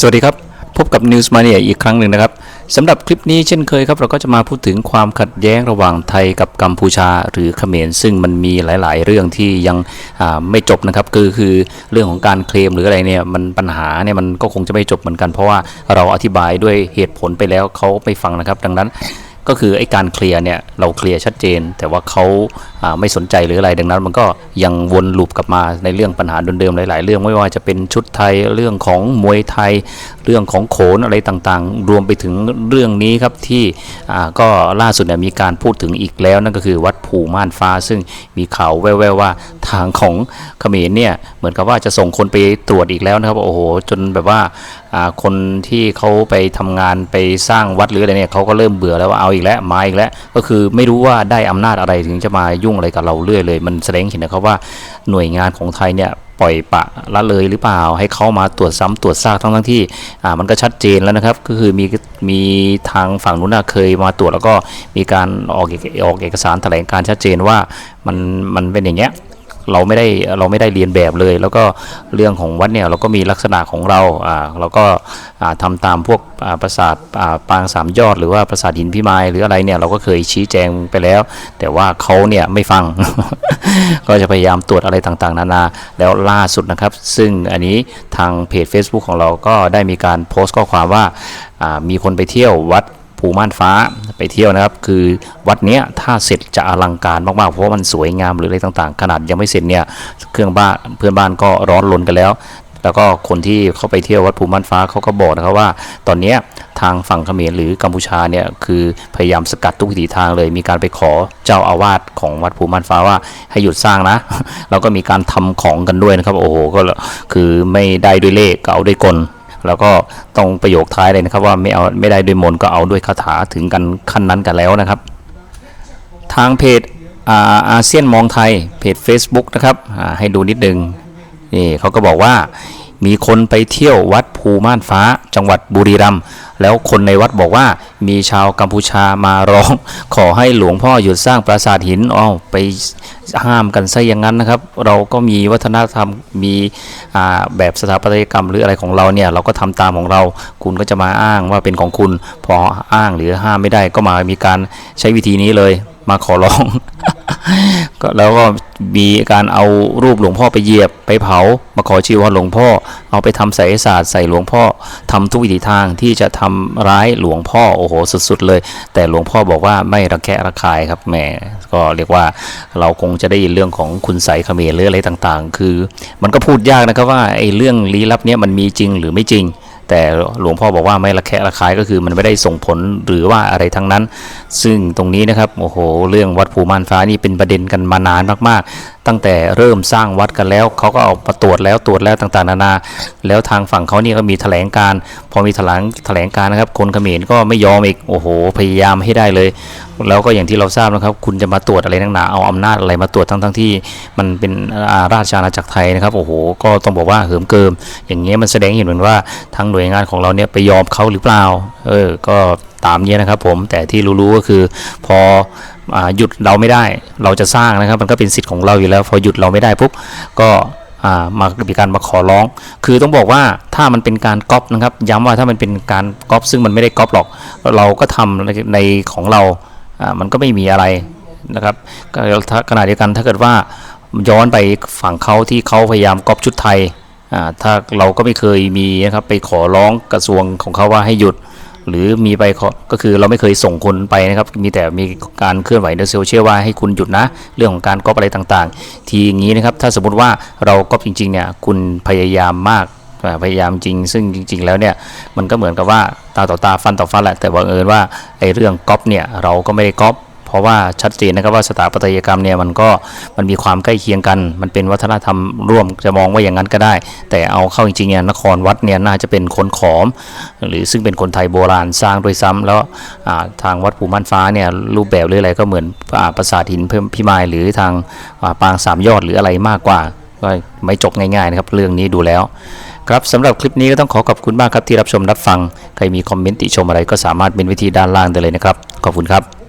สวัสดีครับ พบกับ News Mania อีกครั้งหนึ่งนะครับสำหรับคลิปนี้เช่นเคยครับ เราก็จะมาพูดถึงความขัดแย้งระหว่างไทยกับกัมพูชาหรือเขมรซึ่งมันมีหลาย ๆ เรื่องที่ยังไม่จบนะครับคือคือเรื่องของการเคลมหรืออะไรเนี่ยมันปัญหาเนี่ยมันก็คงจะไม่จบเหมือนกันเพราะว่าเราอธิบายด้วยเหตุผลไปแล้วเขาไม่ฟังนะครับ ดังนั้น ก็คือไอ้การเคลียร์เนี่ยเราเคลียร์ชัดเจน แต่ว่าเขาไม่สนใจหรืออะไรดังนั้น มันก็ยังวนลูปกลับมาในเรื่องปัญหาเดิมๆหลาย ๆ เรื่องไม่ว่าจะเป็นชุดไทยเรื่องของมวยไทย เรื่องของโขนอะไรต่างๆ รวมไปถึงเรื่องนี้ครับที่ก็ล่าสุดเนี่ยมีการพูดถึงอีกแล้วนั่นก็คือวัดภูม่านฟ้า ซึ่งมีข่าวแว่วๆว่าทางของเขมรเนี่ยเหมือนกับว่าจะส่งคนไปตรวจอีกแล้วนะครับโอ้โหจนแบบว่า คนที่เขาไปทำงานไปสร้างวัดหรืออะไรเนี่ยเขาก็เริ่มเบื่อแล้วว่าเอาอีกแล้วมาอีกแล้วก็คือไม่รู้ว่าได้อำนาจอะไรถึงจะมายุ่งอะไรกับเราเรื่อยเลย มันแสดงเห็นนะครับว่าหน่วยงานของไทยเนี่ยปล่อยปะละเลยหรือเปล่าให้เขามาตรวจซ้ำตรวจซากทั้งทั้งที่อ่ามันก็ชัดเจนแล้วนะครับ ก็คือมีมีทางฝั่งนู้นเคยมาตรวจแล้วก็มีการออกเอกออกเอกสารแถลงการชัดเจนว่ามันมันเป็นอย่างเงี้ย เราไม่ได้เราไม่ได้เรียนแบบเลย แล้วก็เรื่องของวัดเนี่ยเราก็มีลักษณะของเราอ่าเราก็อ่าทำตามพวกอ่าปราสาทอ่าปางสามยอด หรือว่าปราสาทหินพิมายหรืออะไรเนี่ยเราก็เคยชี้แจงไปแล้ว แต่ว่าเขาเนี่ยไม่ฟัง ก็จะพยายามตรวจอะไรต่างๆ นานาแล้วล่าสุดนะครับ ซึ่งอันนี้ทางเพจ Facebook ของเราก็ได้มีการโพสต์ข้อความว่าอ่ามีคนไปเที่ยววัด ภูม่านฟ้าไปเที่ยวนะครับ คือวัดเนี้ยถ้าเสร็จจะอลังการมากๆเพราะว่ามันสวยงามหรืออะไรต่างๆ ขนาดยังไม่เสร็จเนี่ยเครื่องบ้านเพื่อนบ้านก็ร้อนรนกันแล้ว แล้วก็คนที่เขาไปเที่ยววัดภูม่านฟ้าเขาก็บอกนะครับว่า ตอนเนี้ยทางฝั่งเขมรหรือกัมพูชาเนี่ยคือพยายามสกัดทุกวิถีทางเลย มีการไปขอเจ้าอาวาสของวัดภูม่านฟ้าว่าให้หยุดสร้างนะ แล้วก็มีการทำของกันด้วยนะครับโอ้โหก็คือไม่ได้ด้วยเลขก็เอาด้วยกล แล้วก็ต้องประโยคท้ายเลยนะครับว่าไม่เอาไม่ได้ด้วยมนก็เอาด้วยคาถาถึงกันขั้นนั้นกันแล้วนะครับ ทางเพจอาอาเซียนมองไทยเพจ Facebook นะครับให้ดูนิดนึงนี่เขาก็บอกว่า มีคนไปเที่ยววัดภูม่านฟ้า จังหวัดบุรีรัมย์แล้วคนในวัดบอกว่า มีชาวกัมพูชามาร้อง ขอให้หลวงพ่อหยุดสร้างปราสาทหินอ้าวไปห้ามกันซะอย่างนั้นนะครับ เราก็มีวัฒนธรรมมีแบบสถาปัตยกรรมหรืออะไรของเราเนี่ยเราก็ทำตามของเรา คุณก็จะมาอ้างว่าเป็นของคุณ พออ้างหรือห้ามไม่ได้ก็มามีการใช้วิธีนี้เลยมาขอร้อง ก็แล้วก็มีการเอารูปหลวงพ่อไปเหยียบไปเผา มาขอชีวรหลวงพ่อ เอาไปทำไสยศาสตร์ใส่หลวงพ่อทำทุกวิถีทางที่จะทำร้ายหลวงพ่อโอ้โหสุดๆเลย แต่หลวงพ่อบอกว่าไม่ระแคะระคายครับแหมก็เรียกว่าเราคงจะได้ยินเรื่องของคุณไสเขมรหรืออะไรต่างๆ คือ มันก็พูดยากนะครับว่าไอ้เรื่องลี้ลับเนี้ยมันมีจริงหรือไม่จริง แต่หลวงพ่อบอกว่าไม่ระแคะระคายก็คือมันไม่ได้ส่งผลหรือว่าอะไรทั้งนั้น ซึ่งตรงนี้นะครับโอ้โหเรื่องวัดภูมานฟ้านี่เป็นประเด็นกันมานานมากๆตั้งแต่เริ่มสร้างวัดกันแล้วเขาก็เอามาตรวจแล้วตรวจแล้วต่างๆ นานา แล้วทางฝั่งเขานี่ก็มีแถลงการ พอมีแถลงแถลงการนะครับ คนเขมรก็ไม่ยอมอีกโอ้โห พยายามให้ได้เลย แล้วก็อย่างที่เราทราบนะครับ คุณจะมาตรวจอะไรนักหนาเอาอำนาจอะไรมาตรวจทั้งๆที่ มันเป็นอาราชอาณาจักรไทยนะครับโอ้โห ก็ต้องบอกว่าเหิมเกิม อย่างเงี้ยมันแสดงเห็นเหมือนว่าทางหน่วยงานของเราเนี่ยไปยอมเขาหรือเปล่า เออ ก็ตามเนี้ยนะครับผมแต่ที่รู้ๆก็คือพอ หยุดเราไม่ได้ เราจะสร้างนะครับ มันก็เป็นสิทธิ์ของเราอยู่แล้ว พอหยุดเราไม่ได้ปุ๊บก็มามีการมาขอร้อง คือต้องบอกว่าถ้ามันเป็นการก๊อปนะครับ ย้ำว่าถ้ามันเป็นการก๊อปซึ่งมันไม่ได้ก๊อปหรอก เราก็ทำในในของเราอ่ามันก็ไม่มีอะไรนะครับก็ถ้าขณะเดียวกันถ้าเกิดว่าย้อนไปฝั่งเขาที่เขาพยายามก๊อปชุดไทยอ่าถ้าเราก็ไม่เคยมีนะครับไปขอร้องกระทรวงของเขาว่าให้หยุด หรือมีไปก็คือเราไม่เคยส่งคนไปนะครับ มีแต่มีการเคลื่อนไหวในโซเชียลว่าให้คุณหยุดนะ เรื่องของการก๊อปอะไรต่างๆ ทีอย่างนี้นะครับ ถ้าสมมติว่าเราก๊อปจริงๆเนี่ยคุณพยายามมากพยายามจริง ซึ่งจริง ๆ แล้วเนี่ยมันก็เหมือนกับว่าตาต่อตาฟันต่อฟันแหละแต่บังเอิญว่าไอ้เรื่องก๊อปเนี่ยเราก็ไม่ได้ก๊อป เพราะว่าชัดเจนนะครับว่าสถาปัตยกรรมเนี่ยมันก็มันมีความใกล้เคียงกัน มันเป็นวัฒนธรรมร่วมจะมองว่าอย่างนั้นก็ได้ แต่เอาเข้าจริงๆเนี่ยนครวัดเนี่ยน่าจะเป็นคนขอม หรือซึ่งเป็นคนไทยโบราณสร้างโดวยซ้ำแล้วทางวัดภูม่านฟ้าเนี่ยรูปแบบหรืออะไรก็เหมือนปราสาทหินพิมายหรือทางปางสามยอดหรืออะไรมากกว่าก็ไม่จบง่ายๆนะครับเรื่องนี้ดูแล้วครับสำหรับคลิปนี้ก็ต้องขอขอบคุณมากครับที่รับชมรับฟัง ใครมีคอมเมนต์ติชมอะไรก็สามารถเป็นวิธีด้านล่างได้เลยนะครับ ขอบคุณครับ